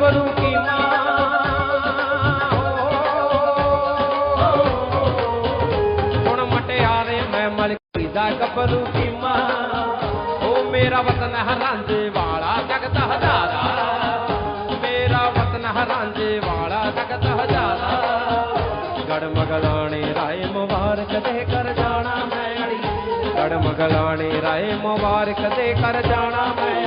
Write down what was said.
करूं ਹੁਣ ਮਟਿਆਰੇ ਮੈਂ ਕਪਰੂ ਕੀ ਉਹ ਮੇਰਾ ਵਤਨ ਹਰਾਂਦੇ ਵਾਲਾ ਜਗਤ ਮੇਰਾ ਵਤਨ ਹਰਾਂਦੇ ਵਾਲਾ ਜਗਤ ਹਜ਼ਾਰਾ। ਗੜ ਮਗਲਾਣੇ ਰਾਏ ਮੁਬਾਰਕ ਦੇ ਕਰ ਜਾਣਾ ਮੈਂ ਅੜੀ ਗੜ ਮਗਲਾਣੇ ਰਾਏ ਮੁਬਾਰਕ ਦੇ ਕਰ ਜਾਣਾ ਮੈਂ